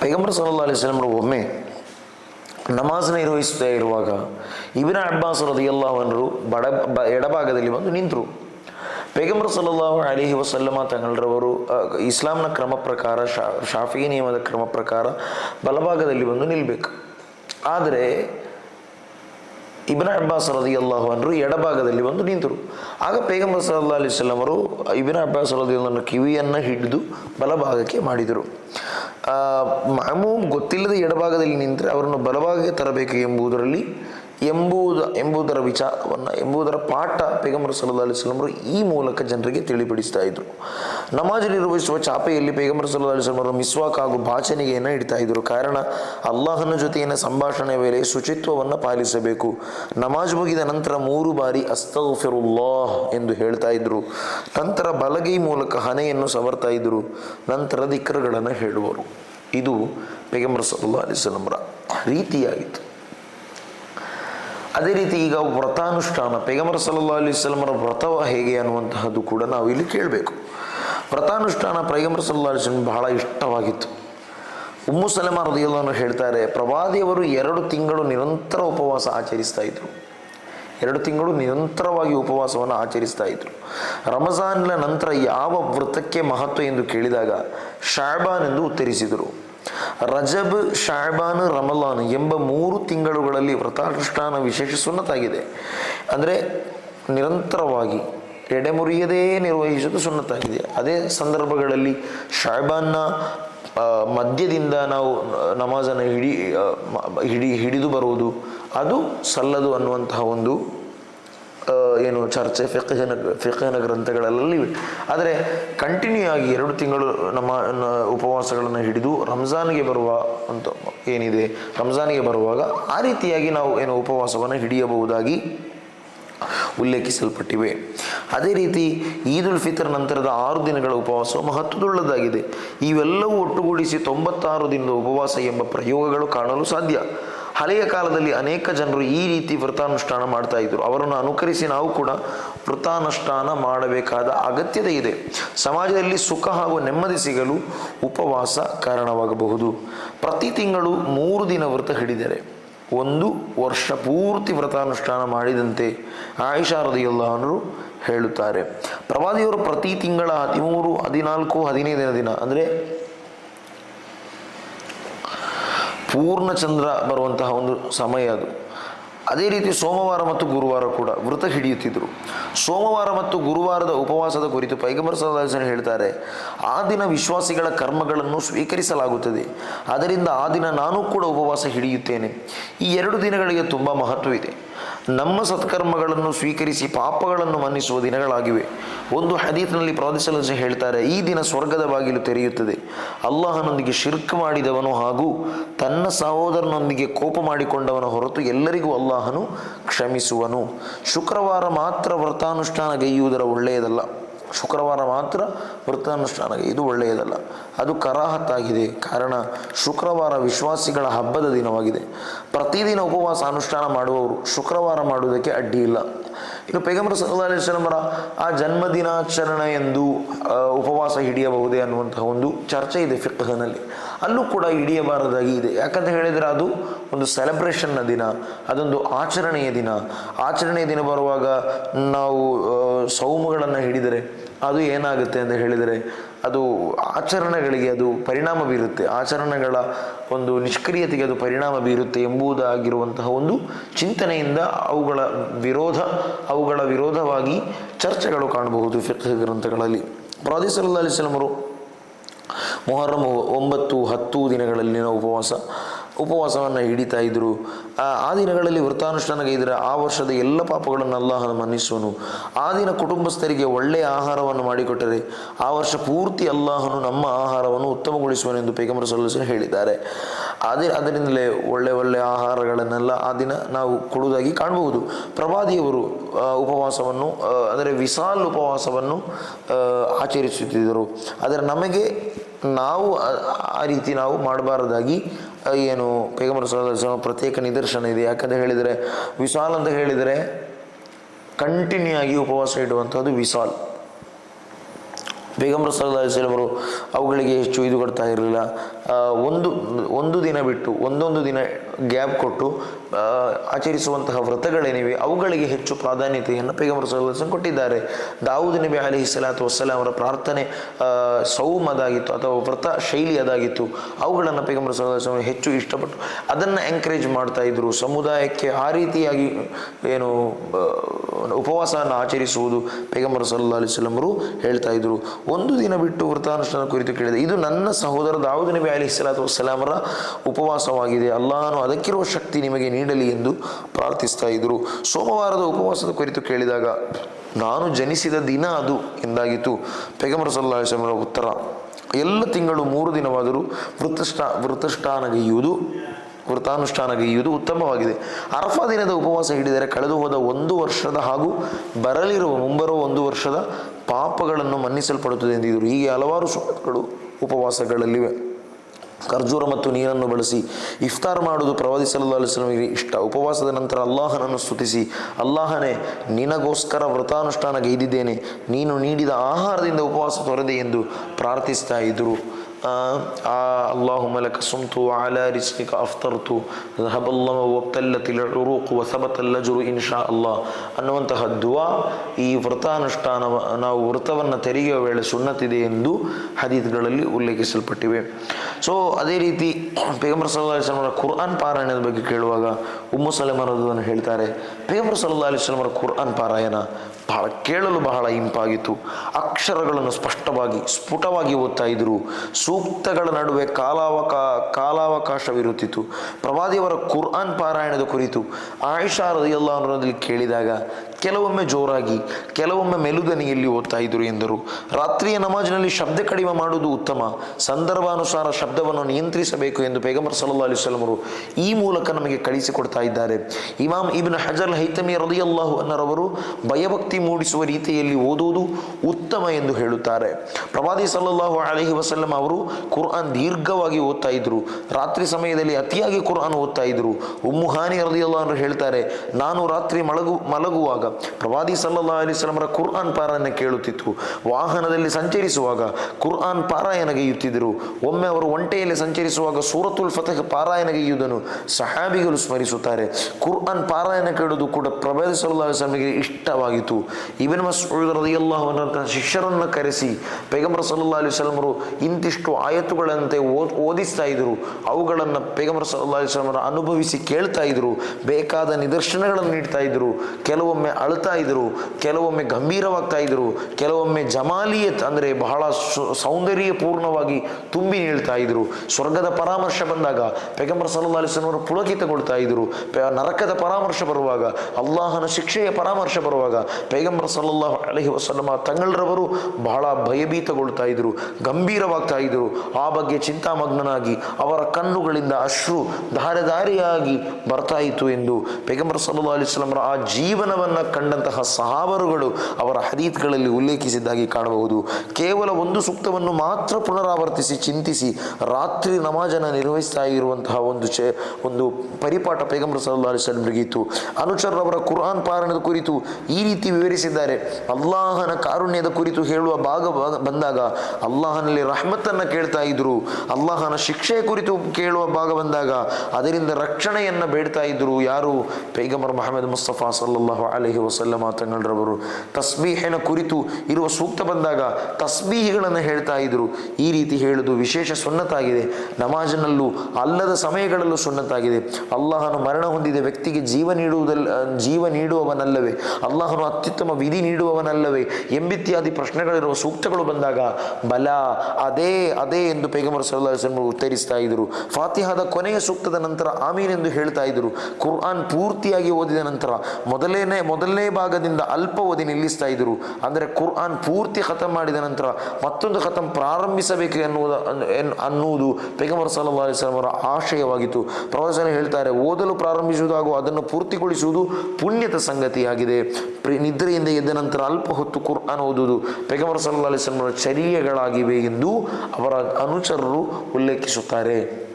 ಪೈಗಂಬರ್ ಸಲ್ಲಾ ಅವರು ಒಮ್ಮೆ ನಮಾಜ್ ನಿರ್ವಹಿಸ್ತಾ ಇರುವಾಗ ಇಬಿನ ಅಬ್ಬಾಸ್ ರದಿಯಲ್ಲವನರು ಬಡ ಬ ಎಡಭಾಗದಲ್ಲಿ ಬಂದು ನಿಂತರು. ಪೈಗಂಬರ್ ಸಲ್ಲಲ್ಲಾಹು ಅಲಿಹಿ ವಸಲ್ಲಮ ತಂಗಳರವರು ಇಸ್ಲಾಂನ ಕ್ರಮ ಪ್ರಕಾರ, ಶಾ, ಶಾಫಿ ನಿಯಮದ ಕ್ರಮ ಪ್ರಕಾರ ಬಲಭಾಗದಲ್ಲಿ ಬಂದು ನಿಲ್ಲಬೇಕು ಆದರೆ ಇಬಿನ ಅಬ್ಬಾಸ್ ರದಿ ಅಲ್ಲಾಹನರು ಎಡಭಾಗದಲ್ಲಿ ಬಂದು ನಿಂತರು. ಆಗ ಪೈಗಂಬರ್ ಸಲ್ಲಾ ಅಲಿ ಅವರು ಇಬ್ನ ಅಬ್ಬಾಸ್ ರದಿ ಕಿವಿಯನ್ನು ಹಿಡಿದು ಬಲಭಾಗಕ್ಕೆ ಮಾಡಿದರು. ಮಾಮೂಮ್ ಗೊತ್ತಿಲ್ಲದೆ ಎಡಭಾಗದಲ್ಲಿ ನಿಂತರೆ ಅವರನ್ನು ಬಲಭಾಗಕ್ಕೆ ತರಬೇಕು ಎಂಬುದರಲ್ಲಿ ಎಂಬುದ, ಎಂಬುದರ ವಿಚಾರವನ್ನು, ಎಂಬುದರ ಪಾಠ ಪೈಗಂಬರ್ ಸಲ್ಲಾ ಅಲಿಸ್ಲಾಮರು ಈ ಮೂಲಕ ಜನರಿಗೆ ತಿಳಿಪಡಿಸ್ತಾ ಇದ್ರು. ನಮಾಜ್ ನಿರ್ವಹಿಸುವ ಚಾಪೆಯಲ್ಲಿ ಪೈಗಂಬರ್ ಸಲ್ಲಾ ಅಲಿಸ್ಲಾಮರು ಮಿಸ್ವಾಕ್ ಹಾಗೂ ಭಾಷಣಿಗೆಯನ್ನು ಇಡ್ತಾ ಇದ್ರು. ಕಾರಣ, ಅಲ್ಲಾಹನ ಜೊತೆಗಿನ ಸಂಭಾಷಣೆ ವೇಳೆ ಶುಚಿತ್ವವನ್ನು ಪಾಲಿಸಬೇಕು. ನಮಾಜ್ ಮುಗಿದ ನಂತರ ಮೂರು ಬಾರಿ ಅಸ್ತಫಿರುಲ್ಲಾಹ್ ಎಂದು ಹೇಳ್ತಾ ಇದ್ರು. ನಂತರ ಬಲಗೈ ಮೂಲಕ ಹಣೆಯನ್ನು ಸವರ್ತಾ ಇದ್ರು. ನಂತರ ದಿಕ್ಕರುಗಳನ್ನು ಹೇಳುವರು. ಇದು ಪೈಗಂಬರ್ ಸಲ್ಲಾ ಅಲಿಸ್ಲಾಮರ ರೀತಿಯಾಗಿತ್ತು. ಅದೇ ರೀತಿ ಈಗ ವ್ರತಾನುಷ್ಠಾನ ಪೇಗಮರ ಸಲ್ಲಾ ಅಲಿ ಸಲಮರ ವ್ರತವ ಹೇಗೆ ಅನ್ನುವಂತಹದ್ದು ಕೂಡ ನಾವು ಇಲ್ಲಿ ಕೇಳಬೇಕು. ವ್ರತಾನುಷ್ಠಾನ ಪೈಗಮರ ಸಲ್ಲಾ ಅಲಿ ವಸಲ್ಲಂ ಬಹಳ ಇಷ್ಟವಾಗಿತ್ತು. ಉಮ್ಮು ಸಲಮ ಹೃದಯವನ್ನು ಹೇಳ್ತಾರೆ, ಪ್ರವಾದಿಯವರು ಎರಡು ತಿಂಗಳು ನಿರಂತರ ಉಪವಾಸ ಆಚರಿಸ್ತಾ ಇದ್ರು. ಎರಡು ತಿಂಗಳು ನಿರಂತರವಾಗಿ ಉಪವಾಸವನ್ನು ಆಚರಿಸ್ತಾ ಇದ್ರು. ರಮಜಾನ್ನ ನಂತರ ಯಾವ ವ್ರತಕ್ಕೆ ಮಹತ್ವ ಎಂದು ಕೇಳಿದಾಗ, ಶಾಬಾನ್ ಎಂದು ಉತ್ತರಿಸಿದರು. ರಜಬ್ ಶಾಬಾನ್ ರಮಲಾನ್ ಎಂಬ ಮೂರು ತಿಂಗಳುಗಳಲ್ಲಿ ವ್ರತಾನುಷ್ಠಾನ ವಿಶೇಷ ಸುನ್ನತಾಗಿದೆ. ಅಂದರೆ ನಿರಂತರವಾಗಿ ಎಡೆಮುರಿಯದೇ ನಿರ್ವಹಿಸುವುದು ಸುನ್ನತಾಗಿದೆ. ಅದೇ ಸಂದರ್ಭಗಳಲ್ಲಿ ಶಾಬಾನ್ನ ಆ, ಮಧ್ಯದಿಂದ ನಾವು ನಮಾಜನ್ನು ಹಿಡಿ ಹಿಡಿ ಹಿಡಿದು ಬರುವುದು ಅದು ಸಲ್ಲದು ಅನ್ನುವಂತಹ ಒಂದು ಏನು ಚರ್ಚೆ ಫಿqhನ ಫಿqhನ ಗ್ರಂಥಗಳಲ್ಲಿ ಆದರೆ ಕಂಟಿನ್ಯೂ ಆಗಿ ಎರಡು ತಿಂಗಳು ನಮ್ಮ ಉಪವಾಸಗಳನ್ನು ಹಿಡಿದು ರಂಜಾನ್ಗೆ ಬರುವ ಅಂತ ಏನಿದೆ, ರಂಜಾನ್ಗೆ ಬರುವಾಗ ಆ ರೀತಿಯಾಗಿ ನಾವು ಏನು ಉಪವಾಸವನ್ನು ಹಿಡಿಯಬಹುದಾಗಿ ಉಲ್ಲೇಖಿಸಲ್ಪಟ್ಟಿವೆ. ಅದೇ ರೀತಿ ಈದ್ ಉಲ್ ಫಿತರ್ ನಂತರದ ಆರು ದಿನಗಳ ಉಪವಾಸ ಮಹತ್ವದುಳ್ಳದಾಗಿದೆ. ಇವೆಲ್ಲವೂ ಒಟ್ಟುಗೂಡಿಸಿ ತೊಂಬತ್ತಾರು ದಿನದ ಉಪವಾಸ ಎಂಬ ಪ್ರಯೋಗಗಳು ಕಾಣಲು ಸಾಧ್ಯ. ಹಳೆಯ ಕಾಲದಲ್ಲಿ ಅನೇಕ ಜನರು ಈ ರೀತಿ ವ್ರತಾನುಷ್ಠಾನ ಮಾಡ್ತಾ ಇದ್ರು. ಅವರನ್ನು ಅನುಕರಿಸಿ ನಾವು ಕೂಡ ವ್ರತಾನುಷ್ಠಾನ ಮಾಡಬೇಕಾದ ಅಗತ್ಯತೆ ಇದೆ. ಸಮಾಜದಲ್ಲಿ ಸುಖ ಹಾಗೂ ನೆಮ್ಮದಿ ಸಿಗಲು ಉಪವಾಸ ಕಾರಣವಾಗಬಹುದು. ಪ್ರತಿ ತಿಂಗಳು ಮೂರು ದಿನ ವ್ರತ ಹಿಡಿದರೆ ಒಂದು ವರ್ಷ ಪೂರ್ತಿ ವ್ರತಾನುಷ್ಠಾನ ಮಾಡಿದಂತೆ ಆಯಿಷಾ ಅವರು ಹೇಳುತ್ತಾರೆ. ಪ್ರವಾದಿಯವರು ಪ್ರತಿ ತಿಂಗಳ ಹದಿಮೂರು, ಹದಿನಾಲ್ಕು, ಹದಿನೈದನೇ ದಿನ, ಅಂದರೆ ಪೂರ್ಣ ಚಂದ್ರ ಬರುವಂತಹ ಒಂದು ಸಮಯ ಅದು. ಅದೇ ರೀತಿ ಸೋಮವಾರ ಮತ್ತು ಗುರುವಾರ ಕೂಡ ವೃತ ಹಿಡಿಯುತ್ತಿದ್ದರು. ಸೋಮವಾರ ಮತ್ತು ಗುರುವಾರದ ಉಪವಾಸದ ಕುರಿತು ಪೈಗಂಬರ್ ಸಲಹಾಸನ ಹೇಳ್ತಾರೆ, ಆ ದಿನ ವಿಶ್ವಾಸಿಗಳ ಕರ್ಮಗಳನ್ನು ಸ್ವೀಕರಿಸಲಾಗುತ್ತದೆ. ಅದರಿಂದ ಆ ದಿನ ನಾನು ಕೂಡ ಉಪವಾಸ ಹಿಡಿಯುತ್ತೇನೆ. ಈ ಎರಡು ದಿನಗಳಿಗೆ ತುಂಬ ಮಹತ್ವವಿದೆ. ನಮ್ಮ ಸತ್ಕರ್ಮಗಳನ್ನು ಸ್ವೀಕರಿಸಿ ಪಾಪಗಳನ್ನು ಮನ್ನಿಸುವ ದಿನಗಳಾಗಿವೆ. ಒಂದು ಹದೀತ್ನಲ್ಲಿ ಪ್ರಾದಿಸಲು ಹೇಳ್ತಾರೆ, ಈ ದಿನ ಸ್ವರ್ಗದ ಬಾಗಿಲು ತೆರೆಯುತ್ತದೆ. ಅಲ್ಲಾಹನೊಂದಿಗೆ ಶಿರ್ಕ್ ಮಾಡಿದವನು ಹಾಗೂ ತನ್ನ ಸಹೋದರನೊಂದಿಗೆ ಕೋಪ ಮಾಡಿಕೊಂಡವನ ಹೊರತು ಎಲ್ಲರಿಗೂ ಅಲ್ಲಾಹನು ಕ್ಷಮಿಸುವನು. ಶುಕ್ರವಾರ ಮಾತ್ರ ವ್ರತಾನುಷ್ಠಾನಗೈಯುವುದರ ಒಳ್ಳೆಯದಲ್ಲ. ಶುಕ್ರವಾರ ಮಾತ್ರ ವ್ರತಾನುಷ್ಠಾನ ಇದು ಒಳ್ಳೆಯದಲ್ಲ. ಅದು ಕರಾಹತ್ತಾಗಿದೆ. ಕಾರಣ, ಶುಕ್ರವಾರ ವಿಶ್ವಾಸಿಗಳ ಹಬ್ಬದ ದಿನವಾಗಿದೆ. ಪ್ರತಿದಿನ ಉಪವಾಸ ಅನುಷ್ಠಾನ ಮಾಡುವವರು ಶುಕ್ರವಾರ ಮಾಡುವುದಕ್ಕೆ ಅಡ್ಡಿ ಇಲ್ಲ. ಇನ್ನು ಪೈಗಂಬರ ವಸಲ್ಲಮರ ಆ ಜನ್ಮದಿನಾಚರಣೆ ಎಂದು ಉಪವಾಸ ಹಿಡಿಯಬಹುದೇ ಅನ್ನುವಂತಹ ಒಂದು ಚರ್ಚೆ ಇದೆ ಫಿಕ್ಹನಲ್ಲಿ. ಅಲ್ಲೂ ಕೂಡ ಹಿಡಿಯಬಾರದಾಗಿ ಇದೆ. ಯಾಕಂತ ಹೇಳಿದರೆ ಅದು ಒಂದು ಸೆಲೆಬ್ರೇಷನ್ನ ದಿನ, ಅದೊಂದು ಆಚರಣೆಯ ದಿನ. ಆಚರಣೆಯ ದಿನ ಬರುವಾಗ ನಾವು ಸೌಮಗಳನ್ನು ಹಿಡಿದರೆ ಅದು ಏನಾಗುತ್ತೆ ಅಂತ ಹೇಳಿದರೆ ಅದು ಆಚರಣೆಗಳಿಗೆ ಅದು ಪರಿಣಾಮ ಬೀರುತ್ತೆ. ಆಚರಣೆಗಳ ಒಂದು ನಿಷ್ಕ್ರಿಯತೆಗೆ ಅದು ಪರಿಣಾಮ ಬೀರುತ್ತೆ ಎಂಬುದಾಗಿರುವಂತಹ ಒಂದು ಚಿಂತನೆಯಿಂದ ಅವುಗಳ ವಿರೋಧ, ಅವುಗಳ ವಿರೋಧವಾಗಿ ಚರ್ಚೆಗಳು ಕಾಣಬಹುದು ಫಿqh ಗ್ರಂಥಗಳಲ್ಲಿ. ಅಲಿಸ್ಲಮರು ಮೊಹರಂ ಒಂಬತ್ತು ಹತ್ತು ದಿನಗಳಲ್ಲಿನ ಉಪವಾಸ, ಉಪವಾಸವನ್ನು ಹಿಡಿತಾ ಇದ್ದರು ಆ ದಿನಗಳಲ್ಲಿ ವೃತ್ತಾನುಷ್ಠಾನಗೈದರೆ ಆ ವರ್ಷದ ಎಲ್ಲ ಪಾಪಗಳನ್ನು ಅಲ್ಲಾಹನ ಮನ್ನಿಸುವನು. ಆ ದಿನ ಕುಟುಂಬಸ್ಥರಿಗೆ ಒಳ್ಳೆಯ ಆಹಾರವನ್ನು ಮಾಡಿಕೊಟ್ಟರೆ ಆ ವರ್ಷ ಪೂರ್ತಿ ಅಲ್ಲಾಹನು ನಮ್ಮ ಆಹಾರವನ್ನು ಉತ್ತಮಗೊಳಿಸುವನು ಎಂದು ಪೈಗಂಬರ ಸಲ್ಲಿಸ ಹೇಳಿದ್ದಾರೆ. ಅದೇ, ಅದರಿಂದಲೇ ಒಳ್ಳೆ ಒಳ್ಳೆ ಆಹಾರಗಳನ್ನೆಲ್ಲ ಆ ದಿನ ನಾವು ಕೊಡುವುದಾಗಿ ಕಾಣಬಹುದು. ಪ್ರವಾದಿಯವರು ಉಪವಾಸವನ್ನು ಅಂದರೆ ವಿಶಾಲ್ ಉಪವಾಸವನ್ನು ಆಚರಿಸುತ್ತಿದ್ದರು. ಆದರೆ ನಮಗೆ ನಾವು, ಆ- ರೀತಿ ನಾವು ಮಾಡಬಾರದಾಗಿ ಏನು ಪೈಗಂಬರ ಸಲಹ ಪ್ರತ್ಯೇಕ ನಿದರ್ಶನ ಇದೆ. ಯಾಕಂತ ಹೇಳಿದರೆ, ವಿಶಾಲ್ ಅಂತ ಹೇಳಿದರೆ ಕಂಟಿನ್ಯೂ ಆಗಿ ಉಪವಾಸ ಇಡುವಂಥದ್ದು ವಿಶಾಲ್. ಬೇಗಂಬರ ಅವರು ಅವುಗಳಿಗೆ ಹೆಚ್ಚು ಇದು ಕೊಡ್ತಾ ಇರಲಿಲ್ಲ. ಒಂದು ಒಂದು ದಿನ ಬಿಟ್ಟು ಒಂದೊಂದು ದಿನ ಗ್ಯಾಪ್ ಕೊಟ್ಟು ಆಚರಿಸುವಂತಹ ವ್ರತಗಳೇನಿವೆ, ಅವುಗಳಿಗೆ ಹೆಚ್ಚು ಪ್ರಾಧಾನ್ಯತೆಯನ್ನು ಪೈಗಂಬರ ಸಲಹು ಕೊಟ್ಟಿದ್ದಾರೆ. ದಾವೂದ್ ನಬಿ ಅಲಿ ಸಲಾತು ವಸ್ಸಲಾಂ ಅವರ ಪ್ರಾರ್ಥನೆ ಸೌಮದಾಗಿತ್ತು ಅಥವಾ ವ್ರತ ಶೈಲಿ ಅದಾಗಿತ್ತು ಅವುಗಳನ್ನು ಪೈಗಂಬರ ಸಲಹು ಹೆಚ್ಚು ಇಷ್ಟಪಟ್ಟು ಅದನ್ನು ಎಂಕರೇಜ್ ಮಾಡ್ತಾ ಇದ್ರು. ಸಮುದಾಯಕ್ಕೆ ಆ ರೀತಿಯಾಗಿ, ಏನು ಉಪವಾಸವನ್ನು ಆಚರಿಸುವುದು ಪೈಗಂಬರ ಸಲ್ಲಾ ಅಲಿಸ್ಲಮರು ಹೇಳ್ತಾ ಇದ್ರು. ಒಂದು ದಿನ ಬಿಟ್ಟು ವ್ರತಾನುಷ್ಠಾನ ಕುರಿತು ಕೇಳಿದೆ. ಇದು ನನ್ನ ಸಹೋದರ ದಾವೂದ್ ನಬಿ ಅಲಿ ಸಲಾತು ವಸ್ಸಲಾಮರ ಉಪವಾಸವಾಗಿದೆ. ಅಲ್ಲಾನು ಅದಕ್ಕಿರುವ ಶಕ್ತಿ ನಿಮಗೆ ನೀಡಲಿ ಎಂದು ಪ್ರಾರ್ಥಿಸ್ತಾ ಇದ್ದರು ಸೋಮವಾರದ ಉಪವಾಸದ ಕುರಿತು ಕೇಳಿದಾಗ, ನಾನು ಜನಿಸಿದ ದಿನ ಅದು ಎಂದಾಗಿತ್ತು. ಪೆಗಮರ ಸಲ್ಲಾ ಅಲಿಸ್ಲಮರ ಉತ್ತರ, ಎಲ್ಲ ತಿಂಗಳು ಮೂರು ದಿನವಾದರೂ ವೃತ್ತಷ್ಟ ವೃತಷ್ಠಾನಗೈಯುವುದು ವ್ರತಾನುಷ್ಠಾನಗೈಯುವುದು ಉತ್ತಮವಾಗಿದೆ. ಅರ್ಫ ದಿನದ ಉಪವಾಸ ಹಿಡಿದರೆ ಕಳೆದು ಹೋದ ಒಂದು ವರ್ಷದ ಹಾಗೂ ಬರಲಿರುವ ಮುಂಬರುವ ಒಂದು ವರ್ಷದ ಪಾಪಗಳನ್ನು ಮನ್ನಿಸಲ್ಪಡುತ್ತದೆ ಎಂದಿದ್ದರು ಹೀಗೆ ಹಲವಾರು ಸುಖಗಳು ಉಪವಾಸಗಳಲ್ಲಿವೆ. ಖರ್ಜೂರ ಮತ್ತು ನೀರನ್ನು ಬಳಸಿ ಇಫ್ತಾರ್ ಮಾಡುವುದು ಪ್ರವಾದಿ ಸಲ್ಲಾ ಅಲಿಸ್ಲಮಿಗೆ ಇಷ್ಟ. ಉಪವಾಸದ ನಂತರ ಅಲ್ಲಾಹನನ್ನು ಸ್ತುತಿಸಿ, ಅಲ್ಲಾಹನೇ, ನಿನಗೋಸ್ಕರ ವ್ರತಾನುಷ್ಠಾನಗೈದಿದ್ದೇನೆ. ನೀನು ನೀಡಿದ ಆಹಾರದಿಂದ ಉಪವಾಸ ತೊರೆದೆ ಎಂದು ಪ್ರಾರ್ಥಿಸ್ತಾ ಇದ್ದರು اللهم لك صمت وعلى رزقك أفطرت ذهب الله وابتلت العروق وثبت الأجر إن شاء الله ಅನ್ನುವಂತಹ ದುವಾ ಈ ವ್ರತಾನುಷ್ಠಾನ ನಾವು ವ್ರತವನ್ನು ತೆರೆಯುವ ವೇಳೆ ಸುನ್ನತಿದೆ ಎಂದು ಹದೀತ್ಗಳಲ್ಲಿ ಉಲ್ಲೇಖಿಸಲ್ಪಟ್ಟಿವೆ ಸೊ ಅದೇ ರೀತಿ ಪೇಗಂಬರ್ ಸಲ್ಲಾ ಅಲಿಸ್ಲಾಮರ ಕುರ್ಆನ್ ಪಾರಾಯಣದ ಬಗ್ಗೆ ಕೇಳುವಾಗ ಉಮ್ಮು ಸಲೆಮರದನ್ನು ಹೇಳ್ತಾರೆ ಪೇಗಂಬರ್ ಸಲ್ಲಾ ಅಲಿಸ್ಲಾಮರ ಕುರ್ಆನ್ ಪಾರಾಯಣ ಬಹಳ ಕೇಳಲು ಬಹಳ ಇಂಪಾಗಿತ್ತು. ಅಕ್ಷರಗಳನ್ನು ಸ್ಪಷ್ಟವಾಗಿ, ಸ್ಫುಟವಾಗಿ ಓದ್ತಾ ಇದ್ದರು ಸೂಕ್ತಗಳ ನಡುವೆ ಕಾಲಾವಕಾ, ಕಾಲಾವಕಾಶವಿರುತ್ತಿತ್ತು. ಪ್ರವಾದಿಯವರ ಕುರ್ಆನ್ ಪಾರಾಯಣದ ಕುರಿತು ಆಯಿಷಾ ಎಲ್ಲ ಅನ್ನೋದ್ರಲ್ಲಿ ಕೇಳಿದಾಗ ಕೆಲವೊಮ್ಮೆ ಜೋರಾಗಿ, ಕೆಲವೊಮ್ಮೆ ಮೆಲುದನಿಯಲ್ಲಿ ಓದ್ತಾ ಇದ್ರು ಎಂದರು. ರಾತ್ರಿಯ ನಮಾಜ್ನಲ್ಲಿ ಶಬ್ದ ಕಡಿಮೆ ಮಾಡುವುದು ಉತ್ತಮ. ಸಂದರ್ಭಾನುಸಾರ ಶಬ್ದವನ್ನು ನಿಯಂತ್ರಿಸಬೇಕು ಎಂದು ಪೈಗಂಬರ್ ಸಲ್ಲಾ ಅಲಿಸ್ಲಮರು ಈ ಮೂಲಕ ನಮಗೆ ಕಳಿಸಿಕೊಡ್ತಾ ಇದ್ದಾರೆ. ಇಮಾಮ್ ಇಬ್ನ್ ಹಜರ್ ಹೈತಮಿ ರದಿಯಲ್ಲಾಹು ಅನ್ನರವರು ಭಯಭಕ್ತಿ ಮೂಡಿಸುವ ರೀತಿಯಲ್ಲಿ ಓದುವುದು ಉತ್ತಮ ಎಂದು ಹೇಳುತ್ತಾರೆ. ಪ್ರವಾದಿ ಸಲ್ಲಲ್ಲಾಹು ಅಲಹಿ ವಸಲ್ಲಂ ಅವರು ಕುರ್ಆನ್ ದೀರ್ಘವಾಗಿ ಓದ್ತಾ ಇದ್ರು. ರಾತ್ರಿ ಸಮಯದಲ್ಲಿ ಅತಿಯಾಗಿ ಕುರ್ಆನ್ ಓದ್ತಾ ಇದ್ರು. ಉಮ್ಮುಹಾನಿ ಹಾನಿ ಅವರು ಹೇಳ್ತಾರೆ, ನಾನು ರಾತ್ರಿ ಮಲಗು, ಮಲಗುವಾಗ ಪ್ರವಾದಿ ಸಲ್ಲಲ್ಲಾ ಅಲಿಸ್ಲಮರ ಕುರ್ಆನ್ ಪಾರಾಯಣ ಕೇಳುತ್ತಿತ್ತು. ವಾಹನದಲ್ಲಿ ಸಂಚರಿಸುವಾಗ ಕುರ್ಆನ್ ಪಾರಾಯಣಗೈಯುತ್ತಿದ್ದರು ಒಮ್ಮೆ ಅವರು ಒಂಟೆಯಲ್ಲಿ ಸಂಚರಿಸುವಾಗ ಸೂರತುಲ್ ಫತಹ್ ಪಾರಾಯಣಗೈಯುವುದನ್ನು ಸಹಾಬಿಗಳು ಸ್ಮರಿಸುತ್ತಾರೆ. ಕುರ್ಆನ್ ಪಾರಾಯಣ ಕೇಳುವುದು ಕೂಡ ಪ್ರವಾದಿ ಸಲ್ಲಾ ಅಲಿಸ್ಲಮಿಗೆ ಇಷ್ಟವಾಗಿತ್ತು. ಇಬನ್ ಮಸೂದ್ ರದಿಯಲ್ಲಾಹು ಅನ್ನುವಂತಹ ಶಿಷ್ಯರನ್ನು ಕರೆಸಿ ಪೈಗಂಬರ ಸಲ್ಲಾ ಅಲಿಸ್ಲಮರು ಇಂತಿಷ್ಟು ಆಯತ್ತುಗಳಂತೆ ಓದ್ ಓದಿಸ್ತಾ ಇದ್ದರು. ಅವುಗಳನ್ನು ಪೈಗಂಬರ ಸಲ್ಲಾ ಅಲಿಸ್ಲಮರ ಅನುಭವಿಸಿ ಕೇಳ್ತಾ ಇದ್ರು ಬೇಕಾದ ನಿದರ್ಶನಗಳನ್ನು ನೀಡ್ತಾ ಇದ್ರು ಕೆಲವೊಮ್ಮೆ ಅಳ್ತಾ ಇದ್ರು, ಕೆಲವೊಮ್ಮೆ ಗಂಭೀರವಾಗ್ತಾ ಇದ್ರು, ಕೆಲವೊಮ್ಮೆ ಜಮಾಲಿಯತ್ ಅಂದರೆ ಬಹಳ ಸೌಂದರ್ಯಪೂರ್ಣವಾಗಿ ತುಂಬಿ ನೀಳ್ತಾ ಇದ್ರು. ಸ್ವರ್ಗದ ಪರಾಮರ್ಶೆ ಬಂದಾಗ ಪೈಗಂಬರ್ ಸಲ್ಲಾ ಅಲಿಸ್ಲಮರು ಪುಳಕಿತಗೊಳ್ತಾ ಇದ್ರು. ನರಕದ ಪರಾಮರ್ಶೆ ಬರುವಾಗ, ಅಲ್ಲಾಹನ ಶಿಕ್ಷೆಯ ಪರಾಮರ್ಶೆ ಬರುವಾಗ ಪೈಗಂಬರ್ ಸಲ್ಲಲ್ಲಾಹು ಅಲಹಿ ವಸಲ್ಲಮ ತಂಗಳರವರು ಬಹಳ ಭಯಭೀತಗೊಳ್ತಾ ಇದ್ರು, ಗಂಭೀರವಾಗ್ತಾ ಇದ್ರು. ಆ ಬಗ್ಗೆ ಚಿಂತಾಮಗ್ನನಾಗಿ ಅವರ ಕಣ್ಣುಗಳಿಂದ ಅಶ್ರು ಧಾರೆ ದಾರಿಯಾಗಿ ಬರ್ತಾ ಇತ್ತು ಎಂದು ಪೈಗಂಬರ್ ಸಲ್ಲಾ ಅಲಿಸ್ಲಮರ ಆ ಜೀವನವನ್ನು ಕಂಡಂತಹ ಸಹಾಬರುಗಳು ಅವರ ಹರೀತ್ಗಳಲ್ಲಿ ಉಲ್ಲೇಖಿಸಿದ್ದಾಗಿ ಕಾಣಬಹುದು. ಕೇವಲ ಒಂದು ಸೂಕ್ತವನ್ನು ಮಾತ್ರ ಪುನರಾವರ್ತಿಸಿ, ಚಿಂತಿಸಿ, ರಾತ್ರಿ ನಮಾಜನ ನಿರ್ವಹಿಸ್ತಾ ಇರುವಂತಹ ಒಂದು ಒಂದು ಪರಿಪಾಠ ಪೈಗಂಬರ ಸಲ್ಲಾ ಇತ್ತು ಅನುಚರರವರ ಕುರಾನ್ ಪಾರಣದ ಕುರಿತು ಈ ರೀತಿ ವಿವರಿಸಿದ್ದಾರೆ. ಅಲ್ಲಾಹನ ಕಾರುಣ್ಯದ ಕುರಿತು ಹೇಳುವ ಭಾಗ ಬಂದಾಗ ಅಲ್ಲಾಹನಲ್ಲಿ ರಹಮತ್ತನ್ನು ಕೇಳ್ತಾ ಇದ್ರು. ಅಲ್ಲಾಹನ ಶಿಕ್ಷೆಯ ಕುರಿತು ಕೇಳುವ ಭಾಗ ಬಂದಾಗ ಅದರಿಂದ ರಕ್ಷಣೆಯನ್ನು ಬೇಡ್ತಾ ಇದ್ರು. ಯಾರು? ಪೈಗಂಬರ್ ಮಹಮ್ಮದ್ ಮುಸ್ತಫಾ ಸಲ್ಲಲ್ಲಾಹು ಅಲೈಹಿ ವಸಲ್ಲಮ ತಂಗಳರವರು ತಸ್ಬೀಹಿನ ಕುರಿತು ಇರುವ ಸೂಕ್ತ ಬಂದಾಗ ತಸ್ಬೀಹಿಗಳನ್ನು ಹೇಳ್ತಾ ಇದ್ರು. ಈ ರೀತಿ ಹೇಳುವುದು ವಿಶೇಷ ಸುನ್ನತಾಗಿದೆ. ನಮಾಜಿನಲ್ಲೂ ಅಲ್ಲದ ಸಮಯಗಳಲ್ಲೂ ಸುನ್ನತಾಗಿದೆ. ಅಲ್ಲಾಹನು ಮರಣ ಹೊಂದಿದ ವ್ಯಕ್ತಿಗೆ ಜೀವ ನೀಡುವುದಲ್ಲ, ಜೀವ ನೀಡುವವನಲ್ಲವೇ? ಅಲ್ಲಾಹನು ಅತ್ಯುತ್ತಮ ವಿಧಿ ನೀಡುವವನಲ್ಲವೇ? ಎಂಬಿತ್ಯಾದಿ ಪ್ರಶ್ನೆಗಳಿರುವ ಸೂಕ್ತಗಳು ಬಂದಾಗ, ಬಲ, ಅದೇ ಅದೇ ಎಂದು ಪೈಗಂಬರ್ ಸಲ್ಲಾ ಉತ್ತರಿಸ್ತಾ ಇದ್ರು. ಫಾತಿಹಾದ ಕೊನೆಯ ಸೂಕ್ತದ ನಂತರ ಆಮೀನ್ ಎಂದು ಹೇಳ್ತಾ ಇದ್ರು. ಕುರ್ಆನ್ ಪೂರ್ತಿಯಾಗಿ ಓದಿದ ನಂತರ ಮೊದಲನೇ ಮೊದಲನೇ ಭಾಗದಿಂದ ಅಲ್ಪ ಓದಿ ನಿಲ್ಲಿಸ್ತಾ ಇದ್ರು. ಅಂದರೆ ಕುರ್ಆನ್ ಪೂರ್ತಿ ಖತಮ್ ಮಾಡಿದ ನಂತರ ಮತ್ತೊಂದು ಖತಮ್ ಪ್ರಾರಂಭಿಸಬೇಕು ಎನ್ನುವುದು ಎನ್- ಅನ್ನುವುದು ಪೈಗಂಬರ್ ಸಲ್ಲಾ ಅಲಿಸ್ಲಾಮರ ಆಶಯವಾಗಿತ್ತು. ಪ್ರವಾಸನ ಹೇಳ್ತಾರೆ, ಓದಲು ಪ್ರಾರಂಭಿಸುವುದು ಹಾಗೂ ಅದನ್ನು ಪೂರ್ತಿಗೊಳಿಸುವುದು ಪುಣ್ಯದ ಸಂಗತಿಯಾಗಿದೆ. ನಿದ್ರೆಯಿಂದ ಎದ್ದ ನಂತರ ಅಲ್ಪ ಹೊತ್ತು ಕುರ್ಆನ್ ಓದುವುದು ಪೈಗಂಬರ್ ಸಲ್ಲಾ ಅಲಿಸ್ಲಾಮರ ಚರ್ಯಗಳಾಗಿವೆ ಎಂದು ಅವರ ಅನುಚರರು ಉಲ್ಲೇಖಿಸುತ್ತಾರೆ.